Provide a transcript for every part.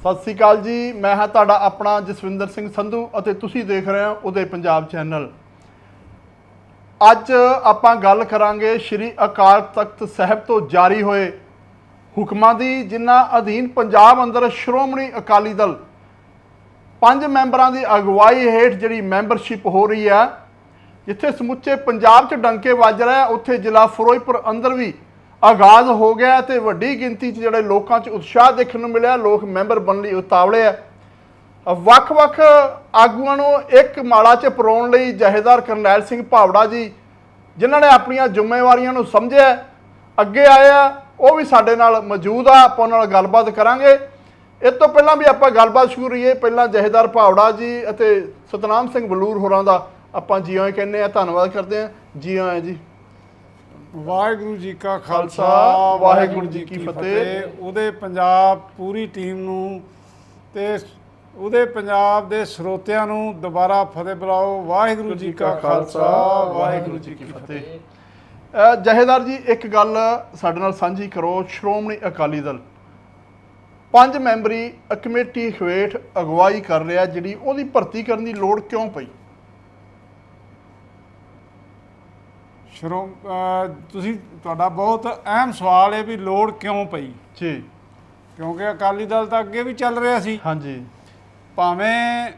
ਸਤਿ ਸ੍ਰੀ ਅਕਾਲ ਜੀ, ਮੈਂ ਹਾਂ ਤੁਹਾਡਾ ਆਪਣਾ ਜਸਵਿੰਦਰ ਸਿੰਘ ਸੰਧੂ ਅਤੇ ਤੁਸੀਂ ਦੇਖ ਰਹੇ ਹੋ ਉਹਦੇ ਪੰਜਾਬ ਚੈਨਲ। ਅੱਜ ਆਪਾਂ ਗੱਲ ਕਰਾਂਗੇ ਸ਼੍ਰੀ ਅਕਾਲ ਤਖਤ ਸਾਹਿਬ ਤੋਂ ਜਾਰੀ ਹੋਏ ਹੁਕਮਾਂ ਦੀ, ਜਿਨ੍ਹਾਂ ਅਧੀਨ ਪੰਜਾਬ ਅੰਦਰ ਸ਼੍ਰੋਮਣੀ ਅਕਾਲੀ ਦਲ ਪੰਜ ਮੈਂਬਰਾਂ ਦੀ ਅਗਵਾਈ ਹੇਠ ਜਿਹੜੀ ਮੈਂਬਰਸ਼ਿਪ ਹੋ ਰਹੀ ਹੈ, ਜਿੱਥੇ ਸਮੁੱਚੇ ਪੰਜਾਬ 'ਚ ਡੰਕੇ ਵੱਜ ਰਿਹਾ ਉੱਥੇ ਜ਼ਿਲ੍ਹਾ ਫਿਰੋਜ਼ਪੁਰ ਅੰਦਰ ਵੀ ਆਗਾਜ਼ ਹੋ ਗਿਆ ਤੇ ਵੱਡੀ ਗਿਣਤੀ 'ਚ ਜਿਹੜੇ ਲੋਕਾਂ 'ਚ ਉਤਸ਼ਾਹ ਦੇਖਣ ਨੂੰ ਮਿਲਿਆ, ਲੋਕ ਮੈਂਬਰ ਬਣਨ ਲਈ ਉਤਾਵਲੇ ਆ। ਵੱਖ-ਵੱਖ ਆਗੂਆਂ ਨੂੰ ਇੱਕ ਮਾਲਾ 'ਚ ਪਰੋਣ ਲਈ ਜਹੇਦਾਰ ਕਰਨੈਲ ਸਿੰਘ ਭਾਵੜਾ ਜੀ, ਜਿਨ੍ਹਾਂ ਨੇ ਆਪਣੀਆਂ ਜ਼ਿੰਮੇਵਾਰੀਆਂ ਨੂੰ ਸਮਝਿਆ, ਅੱਗੇ ਆਇਆ ਉਹ ਵੀ ਸਾਡੇ ਨਾਲ ਮੌਜੂਦ ਆ, ਆਪਾਂ ਉਹਨਾਂ ਨਾਲ ਗੱਲਬਾਤ ਕਰਾਂਗੇ। ਇਸ ਤੋਂ ਪਹਿਲਾਂ ਵੀ ਆਪਾਂ ਗੱਲਬਾਤ ਸ਼ੁਰੂ ਕਰੀਏ, ਪਹਿਲਾਂ ਜਹੇਦਾਰ ਭਾਵੜਾ ਜੀ ਅਤੇ ਸਤਨਾਮ ਸਿੰਘ ਬਲੂਰ ਹੋਰਾਂ ਦਾ, ਆਪਾਂ ਜੀ ਆਇਆਂ ਕਹਿੰਦੇ ਆ, ਧੰਨਵਾਦ ਕਰਦੇ ਆ। ਜੀ ਆਇਆਂ ਜੀ। ਵਾਹਿਗੁਰੂ ਜੀ ਕਾ ਖਾਲਸਾ ਵਾਹਿਗੁਰੂ ਜੀ ਕੀ ਫਤਿਹ। ਉਹਦੇ ਪੰਜਾਬ ਪੂਰੀ ਟੀਮ ਨੂੰ ਤੇ ਉਹਦੇ ਪੰਜਾਬ ਦੇ ਸਰੋਤਿਆਂ ਨੂੰ ਦੁਬਾਰਾ ਫਤਿਹ ਬੁਲਾਓ। ਵਾਹਿਗੁਰੂ ਜੀ ਕਾ ਖਾਲਸਾ ਵਾਹਿਗੁਰੂ ਜੀ ਕੀ ਫਤਿਹ। ਜਹੇਦਾਰ ਜੀ ਇੱਕ ਗੱਲ ਸਾਡੇ ਨਾਲ ਸਾਂਝੀ ਕਰੋ। ਸ਼੍ਰੋਮਣੀ ਅਕਾਲੀ ਦਲ ਪੰਜ ਮੈਂਬਰੀ ਕਮੇਟੀ ਹੇਠ ਅਗਵਾਈ ਕਰ ਰਿਹਾ ਜਿਹੜੀ ਉਹਦੀ ਭਰਤੀ ਕਰਨ ਦੀ ਲੋੜ ਕਿਉਂ ਪਈ? ਸ਼ਰੋ ਤੁਸੀਂ ਤੁਹਾਡਾ ਬਹੁਤ ਅਹਿਮ ਸਵਾਲ ਹੈ ਵੀ ਲੋੜ ਕਿਉਂ ਪਈ? ਜੀ। ਕਿਉਂਕਿ ਅਕਾਲੀ ਦਲ ਤਾਂ ਅੱਗੇ ਵੀ ਚੱਲ ਰਿਹਾ ਸੀ। ਹਾਂਜੀ। ਭਾਵੇਂ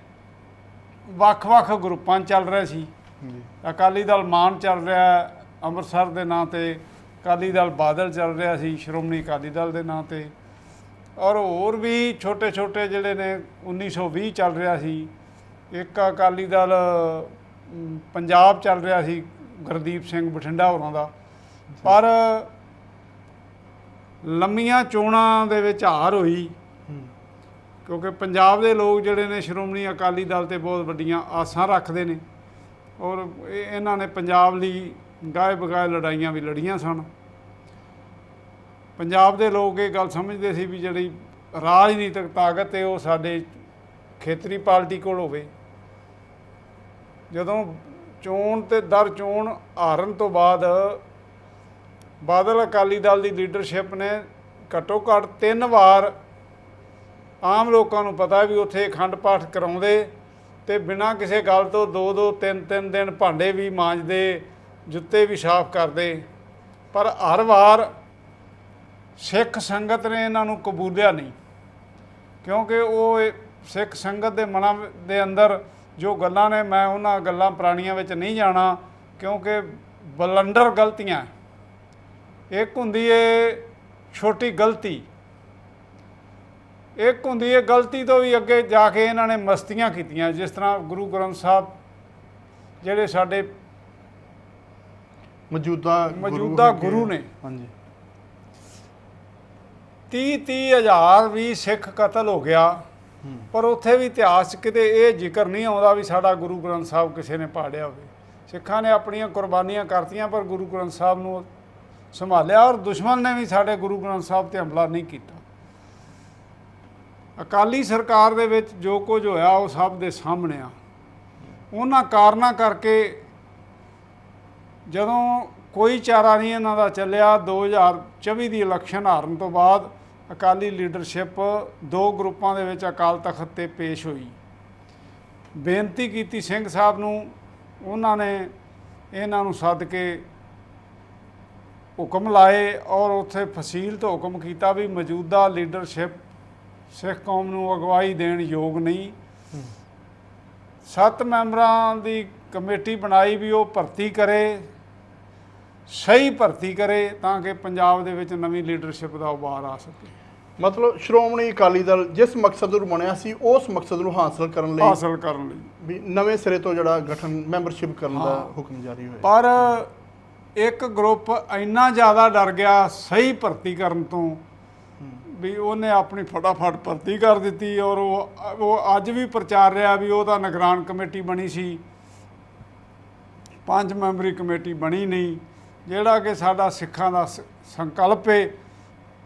ਵੱਖ-ਵੱਖ ਗਰੁੱਪਾਂ ਚੱਲ ਰਿਹਾ ਸੀ। ਜੀ ਅਕਾਲੀ ਦਲ ਮਾਨ ਚੱਲ ਰਿਹਾ ਅੰਮ੍ਰਿਤਸਰ ਦੇ ਨਾਂ ਤੇ। ਅਕਾਲੀ ਦਲ ਬਾਦਲ ਚੱਲ ਰਿਹਾ ਸੀ ਸ਼੍ਰੋਮਣੀ ਅਕਾਲੀ ਦਲ ਦੇ ਨਾਂ ਤੇ। ਔਰ ਹੋਰ ਵੀ ਛੋਟੇ-ਛੋਟੇ ਜਿਹੜੇ ਨੇ 1920 ਚੱਲ ਰਿਹਾ ਸੀ। ਇੱਕ ਅਕਾਲੀ ਦਲ ਪੰਜਾਬ ਚੱਲ ਰਿਹਾ ਸੀ। ਗੁਰਦੀਪ ਸਿੰਘ ਬਠਿੰਡਾ ਹੋਰਾਂ ਦਾ। ਪਰ ਲੰਮੀਆਂ ਚੋਣਾਂ ਦੇ ਵਿੱਚ ਹਾਰ ਹੋਈ। ਕਿਉਂਕਿ ਪੰਜਾਬ ਦੇ ਲੋਕ ਜਿਹੜੇ ਨੇ ਸ਼੍ਰੋਮਣੀ ਅਕਾਲੀ ਦਲ ਤੇ ਬਹੁਤ ਵੱਡੀਆਂ ਆਸਾਂ ਰੱਖਦੇ ਨੇ। ਔਰ ਇਹ- ਇਹਨਾਂ ਨੇ ਪੰਜਾਬ ਲਈ ਗਾਏ ਬਗਾਏ ਲੜਾਈਆਂ ਵੀ ਲੜੀਆਂ ਸਨ। ਪੰਜਾਬ ਦੇ ਲੋਕ ਇਹ ਗੱਲ ਸਮਝਦੇ ਸੀ ਵੀ ਜਿਹੜੀ ਰਾਜਨੀਤਿਕ ਤਾਕਤ ਹੈ ਉਹ ਸਾਡੇ ਖੇਤਰੀ ਪਾਰਟੀ ਕੋਲ ਹੋਵੇ। ਜਦੋਂ ਚੋਣ ਤੇ ਦਰ ਚੋਣ ਹਾਰਨ ਤੋਂ ਬਾਅਦ ਬਾਦਲ ਅਕਾਲੀ ਦਲ ਦੀ ਲੀਡਰਸ਼ਿਪ ਨੇ ਘੱਟੋ ਘੱਟ ਤਿੰਨ ਵਾਰ ਆਮ ਲੋਕਾਂ ਨੂੰ ਪਤਾ ਵੀ ਉੱਥੇ ਅਖੰਡ ਪਾਠ ਕਰਾਉਂਦੇ ਤੇ ਬਿਨਾਂ ਕਿਸੇ ਗੱਲ ਤੋਂ ਦੋ ਦੋ, ਤਿੰਨ ਤਿੰਨ ਦਿਨ ਭਾਂਡੇ ਵੀ ਮਾਂਜਦੇ, ਜੁੱਤੇ ਵੀ ਸਾਫ਼ ਕਰਦੇ। ਪਰ ਹਰ ਵਾਰ ਸਿੱਖ ਸੰਗਤ ਨੇ ਇਹਨਾਂ ਨੂੰ ਕਬੂਲਿਆ ਨਹੀਂ। ਕਿਉਂਕਿ ਉਹ ਸਿੱਖ ਸੰਗਤ ਦੇ ਮਨਾਂ ਦੇ ਅੰਦਰ ਜੋ ਗੱਲਾਂ ਨੇ ਮੈਂ ਉਹਨਾਂ ਗੱਲਾਂ ਪੁਰਾਣੀਆਂ ਵਿੱਚ ਨਹੀਂ ਜਾਣਾ ਕਿਉਂਕਿ ਬਲੰਡਰ ਗਲਤੀਆਂ ਇੱਕ ਹੁੰਦੀ ਏ ਛੋਟੀ ਗਲਤੀ ਇੱਕ ਹੁੰਦੀ ਹੈ ਗਲਤੀ ਤੋਂ ਵੀ ਅੱਗੇ ਜਾ ਕੇ ਇਹਨਾਂ ਨੇ ਮਸਤੀਆਂ ਕੀਤੀਆਂ ਜਿਸ ਤਰ੍ਹਾਂ ਗੁਰੂ ਗ੍ਰੰਥ ਸਾਹਿਬ ਜਿਹੜੇ ਸਾਡੇ ਮੌਜੂਦਾ ਮੌਜੂਦਾ। ਗੁਰੂ ਨੇ। ਹਾਂਜੀ 30 30 ਹਜ਼ਾਰ ਵੀ ਸਿੱਖ ਕਤਲ ਹੋ ਗਿਆ। ਪਰ ਉੱਥੇ ਵੀ ਇਤਿਹਾਸ 'ਚ ਕਿਤੇ ਇਹ ਜ਼ਿਕਰ ਨਹੀਂ ਆਉਂਦਾ ਵੀ ਸਾਡਾ ਗੁਰੂ ਗ੍ਰੰਥ ਸਾਹਿਬ ਕਿਸੇ ਨੇ ਪਾੜਿਆ ਹੋਵੇ। ਸਿੱਖਾਂ ਨੇ ਆਪਣੀਆਂ ਕੁਰਬਾਨੀਆਂ ਕਰਤੀਆਂ, ਪਰ ਗੁਰੂ ਗ੍ਰੰਥ ਸਾਹਿਬ ਨੂੰ ਸੰਭਾਲਿਆ ਔਰ ਦੁਸ਼ਮਣ ਨੇ ਵੀ ਸਾਡੇ ਗੁਰੂ ਗ੍ਰੰਥ ਸਾਹਿਬ ਤੇ ਹਮਲਾ ਨਹੀਂ ਕੀਤਾ। ਅਕਾਲੀ ਸਰਕਾਰ ਦੇ ਵਿੱਚ ਜੋ ਕੁਝ ਹੋਇਆ, ਉਹ ਸਭ ਦੇ ਸਾਹਮਣੇ ਆ। ਉਹਨਾਂ ਕਾਰਨਾਂ ਕਰਕੇ ਜਦੋਂ ਕੋਈ ਚਾਰਾ ਨਹੀਂ ਇਹਨਾਂ ਦਾ ਚੱਲਿਆ 2024 ਦੀ ਇਲੈਕਸ਼ਨ ਹਾਰਨ ਤੋਂ ਬਾਅਦ ਅਕਾਲੀ ਲੀਡਰਸ਼ਿਪ ਦੋ ਗਰੁੱਪਾਂ ਦੇ ਵਿੱਚ ਅਕਾਲ ਤਖਤ ਤੇ ਪੇਸ਼ ਹੋਈ। ਬੇਨਤੀ ਕੀਤੀ ਸਿੰਘ ਸਾਹਿਬ ਨੂੰ, ਉਹਨਾਂ ਨੇ ਇਹਨਾਂ ਨੂੰ ਸੱਦ ਕੇ ਹੁਕਮ ਲਾਏ ਔਰ ਉੱਥੇ ਫਸੀਲ ਤੋਂ ਹੁਕਮ ਕੀਤਾ ਵੀ ਮੌਜੂਦਾ ਲੀਡਰਸ਼ਿਪ ਸਿੱਖ ਕੌਮ ਨੂੰ ਅਗਵਾਈ ਦੇਣ ਯੋਗ ਨਹੀਂ। ਸੱਤ ਮੈਂਬਰਾਂ ਦੀ ਕਮੇਟੀ ਬਣਾਈ ਵੀ ਉਹ ਭਰਤੀ ਕਰੇ, ਸਹੀ ਭਰਤੀ ਕਰੇ ਤਾਂ ਕਿ ਪੰਜਾਬ ਦੇ ਵਿੱਚ ਨਵੀਂ ਲੀਡਰਸ਼ਿਪ ਦਾ ਉਭਾਰ ਆ ਸਕੇ। ਮਤਲਬ ਸ਼੍ਰੋਮਣੀ ਅਕਾਲੀ ਦਲ ਜਿਸ ਮਕਸਦ ਨੂੰ ਬਣਿਆ ਸੀ ਉਸ ਮਕਸਦ ਨੂੰ ਹਾਸਲ ਕਰਨ ਲਈ ਹਾਸਲ ਕਰਨ ਲਈ। ਵੀ ਨਵੇਂ ਸਿਰੇ ਤੋਂ ਜਿਹੜਾ ਗਠਨ ਮੈਂਬਰਸ਼ਿਪ ਕਰਨ ਦਾ। ਹੁਕਮ ਜਾਰੀ ਹੋਇਆ। ਪਰ ਇੱਕ ਗਰੁੱਪ ਇੰਨਾ ਜ਼ਿਆਦਾ ਡਰ ਗਿਆ ਸਹੀ ਭਰਤੀ ਕਰਨ ਤੋਂ ਵੀ ਉਹਨੇ ਆਪਣੀ ਫਟਾਫਟ ਭਰਤੀ ਕਰ ਦਿੱਤੀ ਔਰ ਉਹ ਉਹ ਅੱਜ ਵੀ ਪ੍ਰਚਾਰ ਰਿਹਾ ਵੀ ਉਹ ਤਾਂ ਨਿਗਰਾਨ ਕਮੇਟੀ ਬਣੀ ਸੀ। ਪੰਜ ਮੈਂਬਰੀ ਕਮੇਟੀ ਬਣੀ ਨਹੀਂ। ਜਿਹੜਾ ਕਿ ਸਾਡਾ ਸਿੱਖਾਂ ਦਾ ਸ- ਸੰਕਲਪ ਹੈ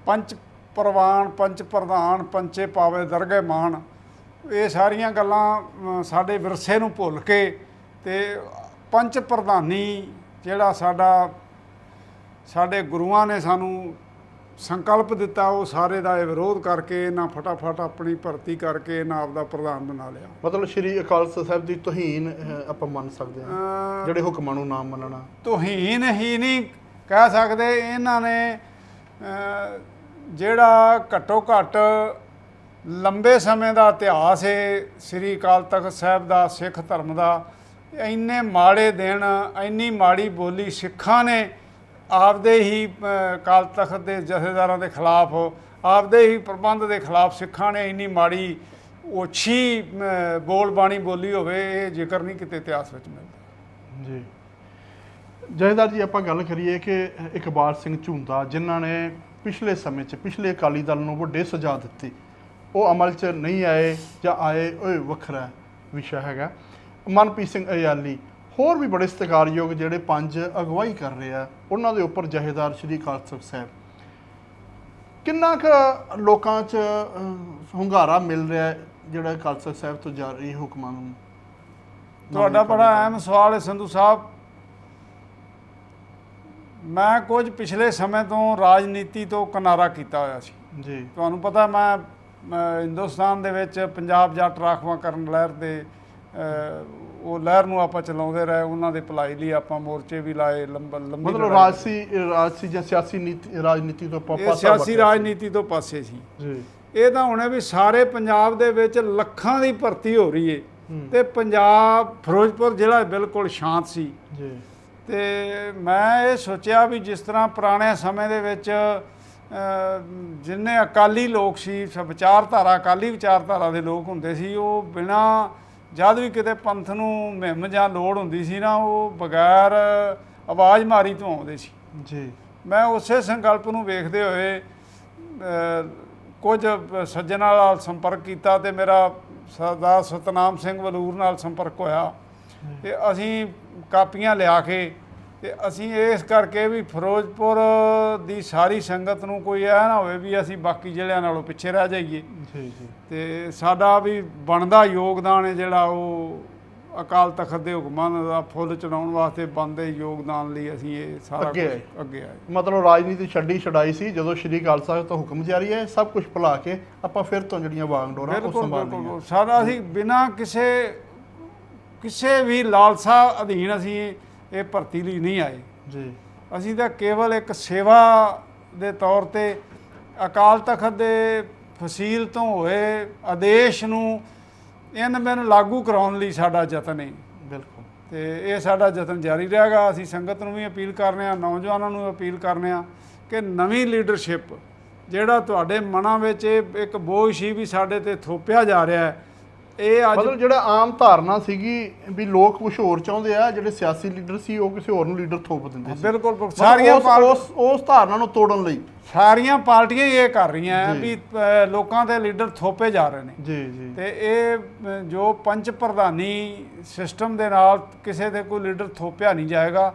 ਪੰਚ ਪ੍ਰਵਾਨ ਪੰਚ ਪ੍ਰਧਾਨ ਪੰਚੇ ਪਾਵੇ ਦਰਗਹਿ ਮਾਨ। ਇਹ ਸਾਰੀਆਂ ਗੱਲਾਂ ਸਾਡੇ ਵਿਰਸੇ ਨੂੰ ਭੁੱਲ ਕੇ ਤੇ ਪੰਚ ਪ੍ਰਧਾਨੀ ਜਿਹੜਾ ਸਾਡਾ ਸਾਡੇ ਗੁਰੂਆਂ ਨੇ ਸਾਨੂੰ ਸੰਕਲਪ ਦਿੱਤਾ ਉਹ ਸਾਰੇ ਦਾ ਇਹ ਵਿਰੋਧ ਕਰਕੇ ਇਹਨਾਂ ਫਟਾਫਟ ਆਪਣੀ ਭਰਤੀ ਕਰਕੇ ਇਹਨਾਂ ਆਪਦਾ ਪ੍ਰਧਾਨ ਬਣਾ ਲਿਆ। ਮਤਲਬ ਸ਼੍ਰੀ ਅਕਾਲ ਸਾਹਿਬ ਦੀ ਤੋਹੀਨ ਆਪਾਂ ਮੰਨ ਸਕਦੇ ਹਾਂ। ਜਿਹੜੇ ਹੁਕਮਾਂ ਨੂੰ ਨਾ ਮੰਨਣਾ। ਤੋਹੀਨ ਹੀ ਨਹੀਂ ਕਹਿ ਸਕਦੇ। ਇਹਨਾਂ ਨੇ ਜਿਹੜਾ ਘੱਟੋ ਘੱਟ ਲੰਬੇ ਸਮੇਂ ਦਾ ਇਤਿਹਾਸ ਹੈ ਸ੍ਰੀ ਅਕਾਲ ਤਖਤ ਸਾਹਿਬ ਦਾ ਸਿੱਖ ਧਰਮ ਦਾ ਇੰਨੇ ਮਾੜੇ ਦਿਨ ਇੰਨੀ ਮਾੜੀ ਬੋਲੀ ਸਿੱਖਾਂ ਨੇ ਆਪਦੇ ਹੀ ਅਹ, ਅਕਾਲ ਤਖਤ ਦੇ ਜਥੇਦਾਰਾਂ ਦੇ ਖਿਲਾਫ ਆਪਦੇ ਹੀ ਪ੍ਰਬੰਧ ਦੇ ਖਿਲਾਫ ਸਿੱਖਾਂ ਨੇ ਇੰਨੀ ਮਾੜੀ ਓਛੀ ਅਹ, ਬੋਲ ਬਾਣੀ ਬੋਲੀ ਹੋਵੇ ਇਹ ਜ਼ਿਕਰ ਨਹੀਂ ਕਿਤੇ ਇਤਿਹਾਸ ਵਿੱਚ ਮਿਲਦਾ। ਜੀ। ਜਹੇਦਾਰ ਜੀ ਆਪਾਂ ਗੱਲ ਕਰੀਏ ਕਿ ਇਕਬਾਲ ਸਿੰਘ ਝੁੰਦਾ ਜਿਨ੍ਹਾਂ ਨੇ ਪਿਛਲੇ ਸਮੇਂ 'ਚ ਪਿਛਲੇ ਅਕਾਲੀ ਦਲ ਨੂੰ ਵੱਡੇ ਸਜ਼ਾ ਦਿੱਤੀ। ਉਹ ਅਮਲ 'ਚ ਨਹੀਂ ਆਏ ਜਾਂ ਆਏ ਉਹ ਵੱਖਰਾ ਵਿਸ਼ਾ ਹੈਗਾ। ਮਨਪ੍ਰੀਤ ਸਿੰਘ ਅਯਾਲੀ ਹੋਰ ਵੀ ਬੜੇ ਸਤਿਕਾਰਯੋਗ ਜਿਹੜੇ ਪੰਜ ਅਗਵਾਈ ਕਰ ਰਹੇ ਆ ਉਹਨਾਂ ਦੇ ਉੱਪਰ ਜਹੇਦਾਰ ਸ਼੍ਰੀ ਅਕਾਲ ਤਖਤ ਸਾਹਿਬ। ਕਿੰਨਾ ਕੁ ਲੋਕਾਂ 'ਚ ਹੁੰਗਾਰਾ ਮਿਲ ਰਿਹਾ ਜਿਹੜਾ ਅਕਾਲ ਤਖਤ ਸਾਹਿਬ ਤੋਂ ਜਾਰੀ ਹੁਕਮਾਂ ਨੂੰ? ਤੁਹਾਡਾ ਬੜਾ ਅਹਿਮ ਸਵਾਲ ਹੈ ਸੰਧੂ ਸਾਹਿਬ। ਮੈਂ ਕੁਝ ਪਿਛਲੇ ਸਮੇਂ ਤੋਂ ਰਾਜਨੀਤੀ ਤੋਂ ਕਿਨਾਰਾ ਕੀਤਾ ਹੋਇਆ ਸੀ। ਜੀ। ਤੁਹਾਨੂੰ ਪਤਾ ਮੈਂ ਹਿੰਦੁਸਤਾਨ ਦੇ ਵਿੱਚ ਪੰਜਾਬ ਜੱਟ ਰਾਖਵਾਂ ਕਰਨ ਲਹਿਰ ਦੇ ਅਹ, ਉਹ ਲਹਿਰ ਨੂੰ ਆਪਾਂ ਚਲਾਉਂਦੇ ਰਹੇ ਉਹਨਾਂ ਦੇ ਭਲਾਈ ਲਈ ਆਪਾਂ ਮੋਰਚੇ ਵੀ ਲਾਏ ਲੰਬਾ ਲੰਬੀ ਮਤਲਬ ਲੜਾਈ ਰਾਜਸੀ ਰਾਜਸੀ ਜਾਂ ਸਿਆਸੀ ਨੀਤੀ ਰਾਜਨੀਤੀ ਤੋਂ ਆਪਾਂ ਇਹ ਪਾਸਾ ਸਿਆਸੀ ਰਾਜਨੀਤੀ ਤੋਂ ਪਾਸੇ ਸੀ। ਜੀ। ਇਹ ਤਾਂ ਹੁਣੇ ਵੀ ਸਾਰੇ ਪੰਜਾਬ ਦੇ ਵਿੱਚ ਲੱਖਾਂ ਦੀ ਭਰਤੀ ਹੋ ਰਹੀ ਏ। ਤੇ ਪੰਜਾਬ ਫਿਰੋਜ਼ਪੁਰ ਜ਼ਿਲ੍ਹਾ ਬਿਲਕੁਲ ਸ਼ਾਂਤ ਸੀ। ਜੀ। ਤੇ ਮੈਂ ਇਹ ਸੋਚਿਆ ਵੀ ਜਿਸ ਤਰ੍ਹਾਂ ਪੁਰਾਣੇ ਸਮੇਂ ਦੇ ਵਿੱਚ ਜਿੰਨੇ ਅਕਾਲੀ ਲੋਕ ਸੀ ਵਿਚਾਰਧਾਰਾ ਅਕਾਲੀ ਵਿਚਾਰਧਾਰਾ ਦੇ ਲੋਕ ਹੁੰਦੇ ਸੀ ਉਹ ਬਿਨਾ ਜਦ ਵੀ ਕਿਤੇ ਪੰਥ ਨੂੰ ਮੁਹਿੰਮ ਜਾਂ ਲੋੜ ਹੁੰਦੀ ਸੀ ਨਾ ਉਹ ਬਗੈਰ ਆਵਾਜ਼ ਮਾਰੀ ਤੋਂ ਆਉਂਦੇ ਸੀ। ਜੀ। ਮੈਂ ਉਸੇ ਸੰਕਲਪ ਨੂੰ ਵੇਖਦੇ ਹੋਏ ਕੁਝ ਸੱਜਣਾਂ ਨਾਲ ਸੰਪਰਕ ਕੀਤਾ ਤੇ ਮੇਰਾ ਸਰਦਾਰ ਸਤਨਾਮ ਸਿੰਘ ਵਲੂਰ ਨਾਲ ਸੰਪਰਕ ਹੋਇਆ। ਤੇ ਅਸੀਂ ਕਾਪੀਆਂ ਲਿਆ ਕੇ ਤੇ ਅਸੀਂ ਇਸ ਕਰਕੇ ਵੀ ਫਿਰੋਜ਼ਪੁਰ ਦੀ ਸਾਰੀ ਸੰਗਤ ਨੂੰ ਕੋਈ ਇਹ ਨਾ ਹੋਵੇ ਵੀ ਅਸੀਂ ਬਾਕੀ ਜ਼ਿਲ੍ਹਿਆਂ ਨਾਲੋਂ ਪਿੱਛੇ ਰਹਿ ਜਾਈਏ। ਜੀ ਜੀ। ਤੇ ਸਾਡਾ ਵੀ ਬਣਦਾ ਯੋਗਦਾਨ ਹੈ ਜਿਹੜਾ ਉਹ ਅਕਾਲ ਤਖਤ ਦੇ ਹੁਕਮਾਂ ਦਾ ਫੁੱਲ ਚੜਾਉਣ ਵਾਸਤੇ ਬਣਦੇ ਯੋਗਦਾਨ ਲਈ ਅਸੀਂ ਇਹ ਸਾਰਾ ਅੱਗੇ ਆਏ। ਅੱਗੇ ਆਏ। ਮਤਲਬ ਰਾਜਨੀਤੀ ਛੱਡੀ ਛਡਾਈ ਸੀ ਜਦੋਂ ਸ਼੍ਰੀ ਅਕਾਲ ਸਾਹਿਬ ਤੋਂ ਹੁਕਮ ਜਾਰੀ ਹੈ ਸਭ ਕੁਝ ਭੁਲਾ ਕੇ ਆਪਾਂ ਫਿਰ ਤੋਂ ਜਿਹੜੀਆਂ ਵਾਗਡੋਰਾਂ ਉਹ ਬਿਲਕੁਲ ਸੰਭਾਲਣੀਆਂ। ਬਿਲਕੁਲ। ਸਾਡਾ ਅਸੀਂ ਬਿਨਾਂ ਕਿਸੇ ਕਿਸੇ ਵੀ ਲਾਲਸਾ ਅਧੀਨ ਅਸੀਂ ਇਹ ਭਰਤੀ ਲਈ ਨਹੀਂ ਆਏ। ਜੀ। ਅਸੀਂ ਤਾਂ ਕੇਵਲ ਇੱਕ ਸੇਵਾ ਦੇ ਤੌਰ ਤੇ ਅਕਾਲ ਤਖਤ ਦੇ ਫਸੀਲ ਤੋਂ ਹੋਏ ਆਦੇਸ਼ ਨੂੰ ਇਨ ਬਿਨ ਲਾਗੂ ਕਰਾਉਣ ਲਈ ਸਾਡਾ ਯਤਨ ਹੈ। ਬਿਲਕੁਲ। ਤੇ ਇਹ ਸਾਡਾ ਯਤਨ ਜਾਰੀ ਰਹੇਗਾ। ਅਸੀਂ ਸੰਗਤ ਨੂੰ ਵੀ ਅਪੀਲ ਕਰਨੇ ਆ ਨੌਜਵਾਨਾਂ ਨੂੰ ਅਪੀਲ ਕਰਨੇ ਆ ਕਿ ਨਵੀਂ ਲੀਡਰਸ਼ਿਪ ਜਿਹੜਾ ਤੁਹਾਡੇ ਮਨਾਂ ਵਿੱਚ ਇੱਕ ਬੋਝ ਸੀ ਵੀ ਸਾਡੇ ਤੇ ਥੋਪਿਆ ਜਾ ਰਿਹਾ ਹੈ ਇਹ ਅੱਜ ਮਤਲਬ ਜਿਹੜਾ ਆਮ ਧਾਰਨਾ ਸੀਗੀ ਵੀ ਲੋਕ ਕੁਝ ਹੋਰ ਚਾਹੁੰਦੇ ਆ ਜਿਹੜੇ ਸਿਆਸੀ ਲੀਡਰ ਸੀ ਉਹ ਕਿਸੇ ਹੋਰ ਨੂੰ ਲੀਡਰ ਥੋਪ ਦਿੰਦੇ ਸੀ। ਬਿਲਕੁਲ ਸਾਰੀਆਂ ਉਸ- ਉਸ ਧਾਰਨਾ ਨੂੰ ਤੋੜਨ ਲਈ। ਸਾਰੀਆਂ ਪਾਰਟੀਆਂ ਇਹ ਕਰ ਰਹੀਆਂ। ਵੀ ਲੋਕਾਂ ਦੇ ਲੀਡਰ ਥੋਪੇ ਜਾ ਰਹੇ ਨੇ। ਜੀ ਜੀ। ਤੇ ਇਹ ਜੋ ਪੰਚ ਪ੍ਰਧਾਨੀ ਸਿਸਟਮ ਦੇ ਨਾਲ ਕਿਸੇ ਦੇ ਕੋਈ ਲੀਡਰ ਥੋਪਿਆ ਨਹੀਂ ਜਾਏਗਾ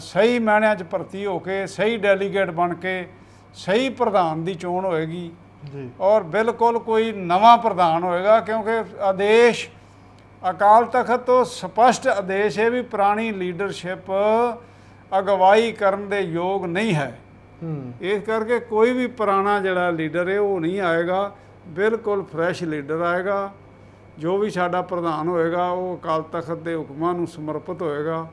ਸਹੀ ਮਾਇਨਿਆਂ 'ਚ ਭਰਤੀ ਹੋ ਕੇ ਸਹੀ ਡੈਲੀਗੇਟ ਬਣ ਕੇ ਸਹੀ ਪ੍ਰਧਾਨ ਦੀ ਚੋਣ ਹੋਏਗੀ ਜੀ। ਔਰ ਬਿਲਕੁਲ ਕੋਈ ਨਵਾਂ ਪ੍ਰਧਾਨ ਹੋਏਗਾ ਕਿਉਂਕਿ ਆਦੇਸ਼ ਅਕਾਲ ਤਖਤ ਤੋਂ ਸਪਸ਼ਟ ਆਦੇਸ਼ ਹੈ ਵੀ ਪੁਰਾਣੀ ਲੀਡਰਸ਼ਿਪ ਅਗਵਾਈ ਕਰਨ ਦੇ ਯੋਗ ਨਹੀਂ ਹੈ। ਹੂੰ। ਇਸ ਕਰਕੇ ਕੋਈ ਵੀ ਪੁਰਾਣਾ ਜਿਹੜਾ ਲੀਡਰ ਹੈ ਉਹ ਨਹੀਂ ਆਏਗਾ। ਬਿਲਕੁਲ ਫਰੈਸ਼ ਲੀਡਰ ਆਏਗਾ। ਜੋ ਵੀ ਸਾਡਾ ਪ੍ਰਧਾਨ ਹੋਏਗਾ ਉਹ ਅਕਾਲ ਤਖਤ ਦੇ ਹੁਕਮਾਂ ਨੂੰ ਸਮਰਪਿਤ ਹੋਏਗਾ।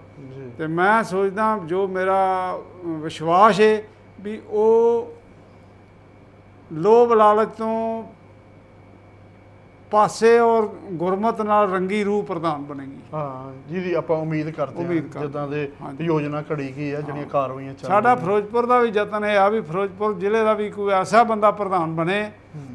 ਤੇ ਮੈਂ ਸੋਚਦਾ ਜੋ ਮੇਰਾ ਵਿਸ਼ਵਾਸ ਹੈ ਵੀ ਉਹ ਲੋਭ ਲਾਲਚ ਤੋਂ ਪਾਸੇ ਔਰ ਗੁਰਮਤ ਨਾਲ ਰੰਗੀ ਰੂਹ ਪ੍ਰਧਾਨ ਬਣੇਗੀ। ਹਾਂ ਜਿਹਦੀ ਆਪਾਂ ਉਮੀਦ ਕਰਦੇ ਹਾਂ ਜਿੱਦਾਂ ਦੇ। ਯੋਜਨਾ ਘੜੀ ਗਈ ਆ ਜਿਹੜੀਆਂ ਕਾਰਵਾਈਆਂ ਚੱਲ ਸਾਡਾ। ਫਿਰੋਜ਼ਪੁਰ ਦਾ ਵੀ ਯਤਨ ਇਹ ਆ ਵੀ ਫਿਰੋਜ਼ਪੁਰ ਜ਼ਿਲ੍ਹੇ ਦਾ ਵੀ ਕੋਈ ਐਸਾ ਬੰਦਾ ਪ੍ਰਧਾਨ ਬਣੇ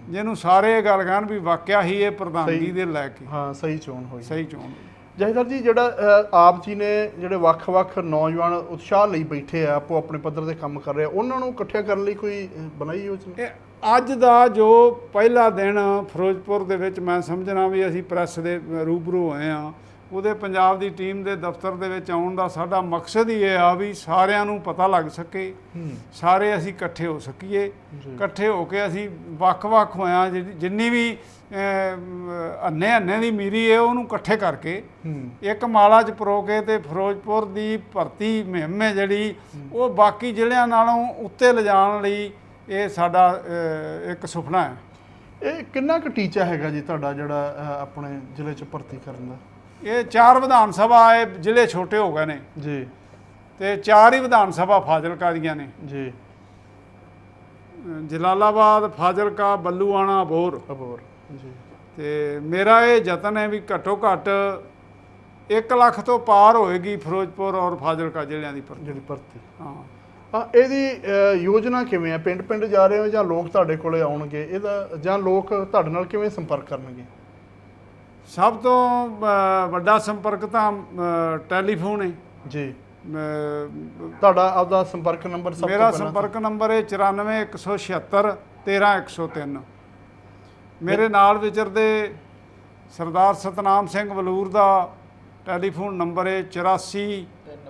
ਜਿਹਨੂੰ ਸਾਰੇ ਗੱਲ ਕਹਿਣ ਵੀ ਵਾਕਿਆ ਹੀ ਇਹ ਪ੍ਰਧਾਨਗੀ। ਦੇ ਲੈ ਕੇ। ਹਾਂ ਸਹੀ ਚੋਣ ਹੋਈ। ਸਹੀ ਚੋਣ ਜਹੀਦਰ ਜੀ ਜਿਹੜਾ ਆਪ ਜੀ ਨੇ ਜਿਹੜੇ ਵੱਖ-ਵੱਖ ਨੌਜਵਾਨ ਉਤਸ਼ਾਹ ਲਈ ਬੈਠੇ ਆ ਆਪੋ ਆਪਣੇ ਪੱਧਰ ਤੇ ਕੰਮ ਕਰ ਰਹੇ ਆ ਉਹਨਾਂ ਨੂੰ ਇਕੱਠਿਆ ਕਰਨ ਲਈ ਕੋਈ ਬਣਾਈ ਯੋਜਨਾ? ਅੱਜ ਦਾ ਜੋ ਪਹਿਲਾ ਦਿਨ ਫਿਰੋਜ਼ਪੁਰ ਦੇ ਵਿੱਚ ਮੈਂ ਸਮਝਣਾ ਵੀ ਅਸੀਂ ਪ੍ਰੈਸ ਦੇ ਰੂਬਰੂ ਹੋਏ ਆ ਉਹਦੇ ਪੰਜਾਬ ਦੀ ਟੀਮ ਦੇ ਦਫ਼ਤਰ ਦੇ ਵਿੱਚ ਆਉਣ ਦਾ ਸਾਡਾ ਮਕਸਦ ਹੀ ਇਹ ਆ ਵੀ ਸਾਰਿਆਂ ਨੂੰ ਪਤਾ ਲੱਗ ਸਕੇ ਸਾਰੇ ਅਸੀਂ ਇਕੱਠੇ ਹੋ ਸਕੀਏ। ਇਕੱਠੇ ਹੋ ਕੇ ਅਸੀਂ ਵੱਖ-ਵੱਖ ਹੋਇਆ ਜਿੰਨੀ ਵੀ ਅੰਨੇ ਅੰਨੇ ਦੀ ਮੀਰੀ ਹੈ ਉਹਨੂੰ ਇਕੱਠੇ ਕਰਕੇ। ਇੱਕ ਮਾਲਾ ਚ ਪਰੋ ਕੇ ਤੇ ਫਿਰੋਜ਼ਪੁਰ ਦੀ ਭਰਤੀ ਮੁਹਿੰਮ ਜਿਹੜੀ ਉਹ ਬਾਕੀ ਜ਼ਿਲ੍ਹਿਆਂ ਨਾਲੋਂ ਉੱਤੇ ਲਿਜਾਣ ਲਈ ਇਹ ਸਾਡਾ ਇੱਕ ਸੁਪਨਾ ਹੈ। ਇਹ ਕਿੰਨਾ ਕੁ ਟੀਚਾ ਹੈਗਾ ਜੀ ਤੁਹਾਡਾ ਜਿਹੜਾ ਅਹ, ਆਪਣੇ ਜ਼ਿਲ੍ਹੇ 'ਚ ਭਰਤੀ ਕਰਨ ਦਾ? ਇਹ ਚਾਰ ਵਿਧਾਨ ਸਭਾ ਇਹ ਜ਼ਿਲ੍ਹੇ ਛੋਟੇ ਹੋ ਗਏ ਨੇ। ਜੀ। ਤੇ ਚਾਰ ਹੀ ਵਿਧਾਨ ਸਭਾ ਫਾਜ਼ਿਲਕਾ ਦੀਆਂ ਨੇ। ਜੀ। ਜਲਾਲਾਬਾਦ ਫਾਜ਼ਿਲਕਾ ਬੱਲੂਆਣਾ ਬੋਰ ਅਬੋਰ ਜੀ। ਤੇ ਮੇਰਾ ਇਹ ਯਤਨ ਹੈ ਵੀ ਘੱਟੋ ਘੱਟ 1 ਲੱਖ ਤੋਂ ਪਾਰ ਹੋਏਗੀ ਫਿਰੋਜ਼ਪੁਰ ਔਰ ਫਾਜ਼ਿਲਕਾ ਜ਼ਿਲ੍ਹਿਆਂ ਦੀ ਭਰਤੀ। ਜਿਹੜੀ ਭਰਤੀ। ਹਾਂ। ਹਾਂ ਇਹਦੀ ਯੋਜਨਾ ਕਿਵੇਂ ਹੈ ਪਿੰਡ ਪਿੰਡ ਜਾ ਰਹੇ ਹੋ ਜਾਂ ਲੋਕ ਤੁਹਾਡੇ ਕੋਲੇ ਆਉਣਗੇ? ਇਹਦਾ ਜਾਂ ਲੋਕ ਤੁਹਾਡੇ ਨਾਲ ਕਿਵੇਂ ਸੰਪਰਕ ਕਰਨਗੇ? ਸਭ ਤੋਂ ਵੱਡਾ ਸੰਪਰਕ ਤਾਂ ਟੈਲੀਫੋਨ ਹੈ। ਜੀ। ਤੁਹਾਡਾ ਆਪਦਾ ਸੰਪਰਕ ਨੰਬਰ ਸਭ ਤੋਂ ਮੇਰਾ ਸੰਪਰਕ ਨੰਬਰ ਹੈ 94176 13103 ਮੇਰੇ ਨਾਲ ਵਿਚਰਦੇ ਸਰਦਾਰ ਸਤਨਾਮ ਸਿੰਘ ਵਲੂਰ ਦਾ ਟੈਲੀਫੋਨ ਨੰਬਰ ਹੈ 84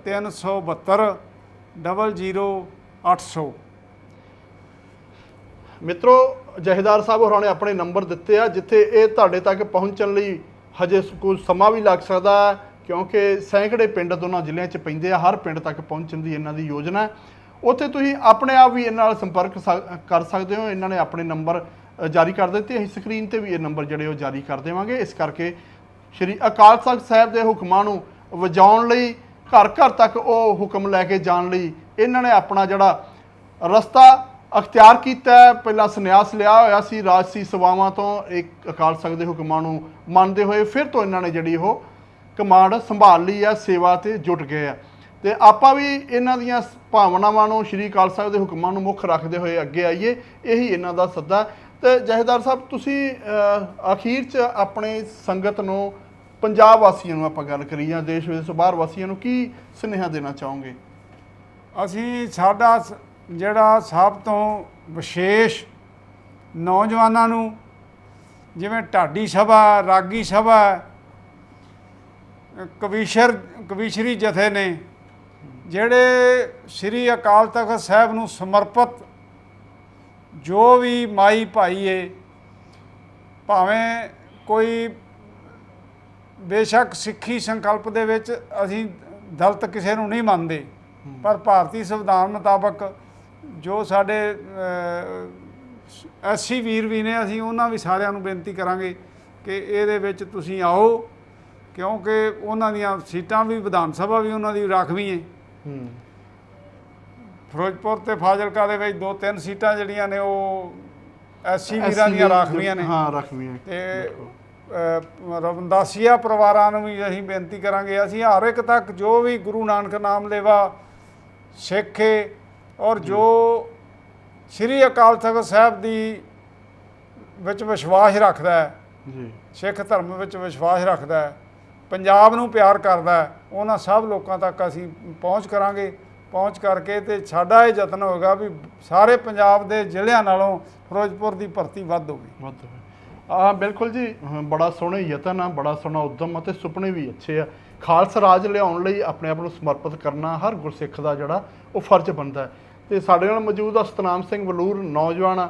372 00800 ਮਿੱਤਰੋ, ਜਹੇਦਾਰ ਸਾਹਿਬ ਹੋਰਾਂ ਨੇ ਆਪਣੇ ਨੰਬਰ ਦਿੱਤੇ ਆ, ਜਿੱਥੇ ਇਹ ਤੁਹਾਡੇ ਤੱਕ ਪਹੁੰਚਣ ਲਈ ਹਜੇ ਕੁਝ ਸਮਾਂ ਵੀ ਲੱਗ ਸਕਦਾ ਹੈ, ਕਿਉਂਕਿ ਸੈਂਕੜੇ ਪਿੰਡ ਦੋਨਾਂ ਜ਼ਿਲ੍ਹਿਆਂ 'ਚ ਪੈਂਦੇ ਆ, ਹਰ ਪਿੰਡ ਤੱਕ ਪਹੁੰਚਣ ਦੀ ਇਹਨਾਂ ਦੀ ਯੋਜਨਾ ਉੱਥੇ ਤੁਸੀਂ ਆਪਣੇ ਆਪ ਵੀ ਇਹਨਾਂ ਨਾਲ ਸੰਪਰਕ ਸ- ਕਰ ਸਕਦੇ ਹੋ, ਇਹਨਾਂ ਨੇ ਆਪਣੇ ਨੰਬਰ ਜਾਰੀ ਕਰ ਦਿੱਤੇ ਅਸੀਂ ਸਕਰੀਨ ਤੇ ਵੀ ਇਹ ਨੰਬਰ ਜਿਹੜੇ ਉਹ ਜਾਰੀ ਕਰ ਦੇਵਾਂਗੇ। ਇਸ ਕਰਕੇ ਸ਼੍ਰੀ ਅਕਾਲ ਤਖਤ ਸਾਹਿਬ ਦੇ ਹੁਕਮਾਂ ਨੂੰ ਵਜਾਉਣ ਲਈ ਘਰ ਘਰ ਤੱਕ ਉਹ ਹੁਕਮ ਲੈ ਕੇ ਜਾਣ ਲਈ ਇਹਨਾਂ ਨੇ ਆਪਣਾ ਜਿਹੜਾ ਰਸਤਾ ਅਖਤਿਆਰ ਕੀਤਾ ਪਹਿਲਾਂ ਸੰਨਿਆਸ ਲਿਆ ਹੋਇਆ ਸੀ ਰਾਜਸੀ ਸੇਵਾਵਾਂ ਤੋਂ, ਇੱਕ ਅਕਾਲ ਤਖਤ ਦੇ ਹੁਕਮਾਂ ਨੂੰ ਮੰਨਦੇ ਹੋਏ ਫਿਰ ਤੋਂ ਇਹਨਾਂ ਨੇ ਜਿਹੜੀ ਉਹ ਕਮਾਂਡ ਸੰਭਾਲ ਲਈ ਹੈ, ਸੇਵਾ ਤੇ ਜੁਟ ਗਏ ਆ ਤੇ ਆਪਾਂ ਵੀ ਇਹਨਾਂ ਦੀਆਂ ਸ- ਭਾਵਨਾਵਾਂ ਨੂੰ ਸ਼੍ਰੀ ਅਕਾਲ ਸਾਹਿਬ ਦੇ ਹੁਕਮਾਂ ਨੂੰ ਮੁੱਖ ਰੱਖਦੇ ਹੋਏ ਅੱਗੇ ਆਈਏ, ਇਹੀ ਇਹਨਾਂ ਦਾ ਸੱਦਾ ਹੈ। ਤੇ ਜਹੇਦਾਰ ਸਾਹਿਬ, ਤੁਸੀਂ ਅਖੀਰ 'ਚ ਆਪਣੇ ਸੰਗਤ ਨੂੰ ਪੰਜਾਬ ਵਾਸੀਆਂ ਨੂੰ ਆਪਾਂ ਗੱਲ ਕਰੀ ਜਾਂ ਦੇਸ਼ ਵਿਦੇਸ਼ ਤੋਂ ਬਾਹਰ ਵਾਸੀਆਂ ਨੂੰ ਕੀ ਸੁਨੇਹਾ ਦੇਣਾ ਚਾਹੋਗੇ? ਅਸੀਂ ਸਾਡਾ ਸ- ਜਿਹੜਾ ਸਭ ਤੋਂ ਵਿਸ਼ੇਸ਼ ਨੌਜਵਾਨਾਂ ਨੂੰ ਜਿਵੇਂ ਢਾਡੀ ਸਭਾ ਰਾਗੀ ਸਭਾ ਅ, ਕਵੀਸ਼ਰ ਕਵੀਸ਼ਰੀ ਜਥੇ ਨੇ ਜਿਹੜੇ ਸ੍ਰੀ ਅਕਾਲ ਤਖਤ ਸਾਹਿਬ ਨੂੰ ਸਮਰਪਿਤ ਜੋ ਵੀ ਮਾਈ ਭਾਈ ਏ ਭਾਵੇਂ ਕੋਈ ਬੇਸ਼ੱਕ ਸਿੱਖੀ ਸੰਕਲਪ ਦੇ ਵਿੱਚ ਅਸੀਂ ਦਲਤ ਕਿਸੇ ਨੂੰ ਨਹੀਂ ਮੰਨਦੇ ਪਰ ਭਾਰਤੀ ਸੰਵਿਧਾਨ ਮੁਤਾਬਕ ਜੋ ਸਾਡੇ ਐਸੀ ਵੀਰ ਵੀ ਨੇ ਅਸੀਂ ਉਹਨਾਂ ਵੀ ਸਾਰਿਆਂ ਨੂੰ ਬੇਨਤੀ ਕਰਾਂਗੇ ਕਿ ਇਹਦੇ ਵਿੱਚ ਤੁਸੀਂ ਆਓ ਕਿਉਂਕਿ ਉਹਨਾਂ ਦੀਆਂ ਸੀਟਾਂ ਵੀ ਵਿਧਾਨ ਸਭਾ ਵੀ ਉਹਨਾਂ ਦੀ ਰਾਖਵੀਂ ਹੈ ਹੂੰ। ਫਿਰੋਜ਼ਪੁਰ ਤੇ ਫਾਜ਼ਿਲਕਾ ਦੇ ਵਿੱਚ ਦੋ ਤਿੰਨ ਸੀਟਾਂ ਜਿਹੜੀਆਂ ਨੇ ਉਹ ਐਸੀ ਵੀਰਾਂ ਦੀਆਂ ਰਾਖਵੀਆਂ ਨੇ। ਹਾਂ ਰਾਖਵੀਆਂ। ਤੇ ਰਵਿੰਦਾਸੀਆ ਪਰਿਵਾਰਾਂ ਨੂੰ ਵੀ ਅਸੀਂ ਬੇਨਤੀ ਕਰਾਂਗੇ ਅਸੀਂ ਹਰ ਇੱਕ ਤੱਕ ਜੋ ਵੀ ਗੁਰੂ ਨਾਨਕ ਨਾਮ ਲੈਵਾ ਸਿੱਖ ਔਰ ਜੋ ਸ੍ਰੀ ਅਕਾਲ ਤਖਤ ਸਾਹਿਬ ਦੀ ਵਿੱਚ ਵਿਸ਼ਵਾਸ ਰੱਖਦਾ ਹੈ ਜੀ। ਸਿੱਖ ਧਰਮ ਵਿੱਚ ਵਿਸ਼ਵਾਸ ਰੱਖਦਾ ਹੈ ਪੰਜਾਬ ਨੂੰ ਪਿਆਰ ਕਰਦਾ ਹੈ ਉਹਨਾਂ ਸਭ ਲੋਕਾਂ ਤੱਕ ਅਸੀਂ ਪਹੁੰਚ ਕਰਾਂਗੇ। ਪਹੁੰਚ ਕਰਕੇ ਤੇ ਸਾਡਾ ਇਹ ਯਤਨ ਹੋਏਗਾ ਵੀ ਸਾਰੇ ਪੰਜਾਬ ਦੇ ਜ਼ਿਲ੍ਹਿਆਂ ਨਾਲੋਂ ਫਿਰੋਜ਼ਪੁਰ ਦੀ ਭਰਤੀ ਵੱਧ ਹੋਵੇ। ਵੱਧ ਹੋਵੇ। ਆ ਬਿਲਕੁਲ ਜੀ ਬੜਾ ਸੋਹਣੇ ਯਤਨ ਆ, ਬੜਾ ਸੋਹਣਾ ਉਦਮ ਅਤੇ ਸੁਪਨੇ ਵੀ ਅੱਛੇ ਆ। ਖਾਲਸਾ ਰਾਜ ਲਿਆਉਣ ਲਈ ਆਪਣੇ ਆਪ ਨੂੰ ਸਮਰਪਿਤ ਕਰਨਾ ਹਰ ਗੁਰਸਿੱਖ ਦਾ ਜਿਹੜਾ ਉਹ ਫਰਜ਼ ਬਣਦਾ ਹੈ। ਤੇ ਸਾਡੇ ਨਾਲ ਮੌਜੂਦ ਆ ਸਤਨਾਮ ਸਿੰਘ ਬਲੂਰ ਨੌਜਵਾਨ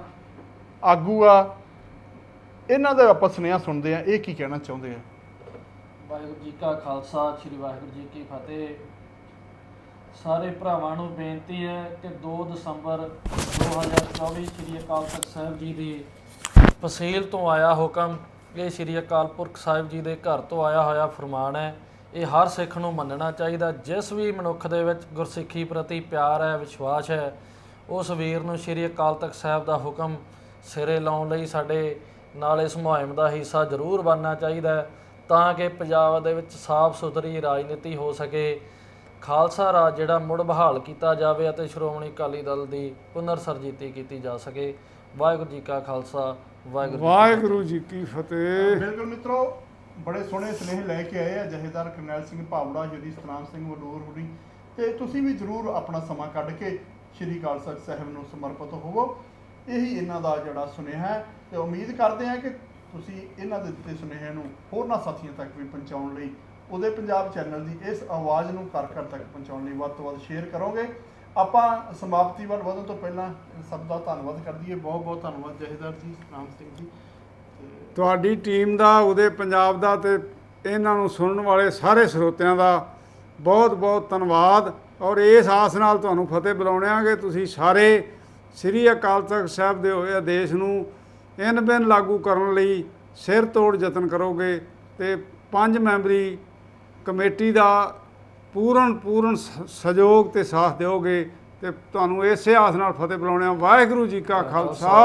ਆਗੂ ਆ। ਇਹਨਾਂ ਦਾ ਆਪਾਂ ਸੁਨੇਹਾ ਸੁਣਦੇ ਆ, ਇਹ ਕੀ ਕਹਿਣਾ ਚਾਹੁੰਦੇ ਆ? ਵਾਹਿਗੁਰੂ ਜੀ ਕਾ ਖਾਲਸਾ, ਸ੍ਰੀ ਵਾਹਿਗੁਰੂ ਜੀ ਕੀ ਫਤਿਹ। ਸਾਰੇ ਭਰਾਵਾਂ ਨੂੰ ਬੇਨਤੀ ਹੈ ਕਿ 2 ਦਸੰਬਰ 2024 ਸ੍ਰੀ ਅਕਾਲ ਤਖਤ ਸਾਹਿਬ ਜੀ ਦੀ ਫਸੀਲ ਤੋਂ ਆਇਆ ਹੁਕਮ ਇਹ ਸ੍ਰੀ ਅਕਾਲ ਪੁਰਖ ਸਾਹਿਬ ਜੀ ਦੇ ਘਰ ਤੋਂ ਆਇਆ ਹੋਇਆ ਫਰਮਾਨ ਹੈ, ਇਹ ਹਰ ਸਿੱਖ ਨੂੰ ਮੰਨਣਾ ਚਾਹੀਦਾ। ਜਿਸ ਵੀ ਮਨੁੱਖ ਦੇ ਵਿੱਚ ਗੁਰਸਿੱਖੀ ਪ੍ਰਤੀ ਪਿਆਰ ਹੈ, ਵਿਸ਼ਵਾਸ ਹੈ, ਉਸ ਵੀਰ ਨੂੰ ਸ੍ਰੀ ਅਕਾਲ ਤਖਤ ਸਾਹਿਬ ਦਾ ਹੁਕਮ ਸਿਰੇ ਲਾਉਣ ਲਈ ਸਾਡੇ ਨਾਲ ਇਸ ਮੁਹਿੰਮ ਦਾ ਹਿੱਸਾ ਜ਼ਰੂਰ ਬਣਨਾ ਚਾਹੀਦਾ ਤਾਂ ਕਿ ਪੰਜਾਬ ਦੇ ਵਿੱਚ ਸਾਫ਼ ਸੁਥਰੀ ਰਾਜਨੀਤੀ ਹੋ ਸਕੇ। ਖਾਲਸਾ ਰਾਜ ਜਿਹੜਾ ਮੁੜ ਬਹਾਲ ਕੀਤਾ ਜਾਵੇ ਅਤੇ ਸ਼੍ਰੋਮਣੀ ਅਕਾਲੀ ਦਲ ਦੀ ਪੁਨਰ ਸਰਜੀਤੀ ਕੀਤੀ ਜਾ ਸਕੇ। ਵਾਹਿਗੁਰੂ ਜੀ ਕਾ ਖਾਲਸਾ ਵਾਹਿਗੁਰੂ ਜੀ ਕੀ ਫਤਿਹ। ਵਾਹਿਗੁਰੂ ਜੀ ਕੀ ਫਤਿਹ। ਬਿਲਕੁਲ ਮਿੱਤਰੋ ਬੜੇ ਸੋਹਣੇ ਸੁਨੇਹੇ ਲੈ ਕੇ ਆਏ ਆ ਜਹੇਦਾਰ ਕਰਨੈਲ ਸਿੰਘ ਭਾਵੜਾ ਸ਼੍ਰੀ ਸਤਨਾਮ ਸਿੰਘ ਵਡੂਰ ਹੁਣੀ। ਤੇ ਤੁਸੀਂ ਵੀ ਜਰੂਰ ਆਪਣਾ ਸਮਾਂ ਕੱਢ ਕੇ ਸ਼੍ਰੀ ਅਕਾਲ ਤਖਤ ਸਾਹਿਬ ਨੂੰ ਸਮਰਪਿਤ ਹੋਵੋ। ਇਹੀ ਇਹਨਾਂ ਦਾ ਜਿਹੜਾ ਸੁਨੇਹਾ ਹੈ। ਤੇ ਉਮੀਦ ਕਰਦੇ ਹਾਂ ਕਿ ਤੁਸੀਂ ਇਹਨਾਂ ਦੇ ਦਿੱਤੇ ਸੁਨੇਹੇ ਨੂੰ ਹੋਰਨਾਂ ਸਾਥੀਆਂ ਤੱਕ ਵੀ ਪਹੁੰਚਾਉਣ ਲਈ ਉਹਦੇ ਪੰਜਾਬ ਚੈਨਲ ਦੀ ਇਸ ਆਵਾਜ਼ ਨੂੰ ਘਰ ਘਰ ਤੱਕ ਪਹੁੰਚਾਉਣ ਲਈ ਵੱਧ ਤੋਂ ਵੱਧ ਸ਼ੇਅਰ ਕਰੋਗੇ। ਆਪਾਂ ਸਮਾਪਤੀ ਵੱਲ ਵਧਣ ਤੋਂ ਪਹਿਲਾਂ ਸਭ ਦਾ ਧੰਨਵਾਦ ਕਰਦੀ ਹੈ। ਬਹੁਤ ਬਹੁਤ ਧੰਨਵਾਦ ਜਹੇਦਾਰ ਜੀ, ਰਾਮ ਸਿੰਘ ਜੀ। ਤੁਹਾਡੀ ਟੀਮ ਦਾ, ਉਹਦੇ ਪੰਜਾਬ ਦਾ ਤੇ ਇਹਨਾਂ ਨੂੰ ਸੁਣਨ ਵਾਲੇ ਸਾਰੇ ਸਰੋਤਿਆਂ ਦਾ ਬਹੁਤ ਬਹੁਤ ਧੰਨਵਾਦ। ਔਰ ਇਸ ਆਸ ਨਾਲ ਤੁਹਾਨੂੰ ਫਤਿਹ ਬੁਲਾਉਣਿਆ ਕਿ ਤੁਸੀਂ ਸਾਰੇ ਸ੍ਰੀ ਅਕਾਲ ਤਖਤ ਸਾਹਿਬ ਦੇ ਹੋਏ ਆਦੇਸ਼ ਨੂੰ ਇਨ ਬਿਨ ਲਾਗੂ ਕਰਨ ਲਈ ਸਿਰ ਤੋੜ ਯਤਨ ਕਰੋਗੇ ਤੇ ਪੰਜ ਮੈਂਬਰੀ ਕਮੇਟੀ ਦਾ ਪੂਰਨ ਪੂਰਨ ਸਹਿਯੋਗ ਤੇ ਸਾਥ ਦਿਓਗੇ ਤੇ ਤੁਹਾਨੂੰ ਇਸੇ ਆਸ ਨਾਲ ਫਤਿਹ ਬੁਲਾਉਣਿਆ ਵਾਹਿਗੁਰੂ ਜੀ ਕਾ ਖਾਲਸਾ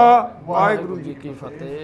ਵਾਹਿਗੁਰੂ ਜੀ ਕੀ ਫਤਿਹ।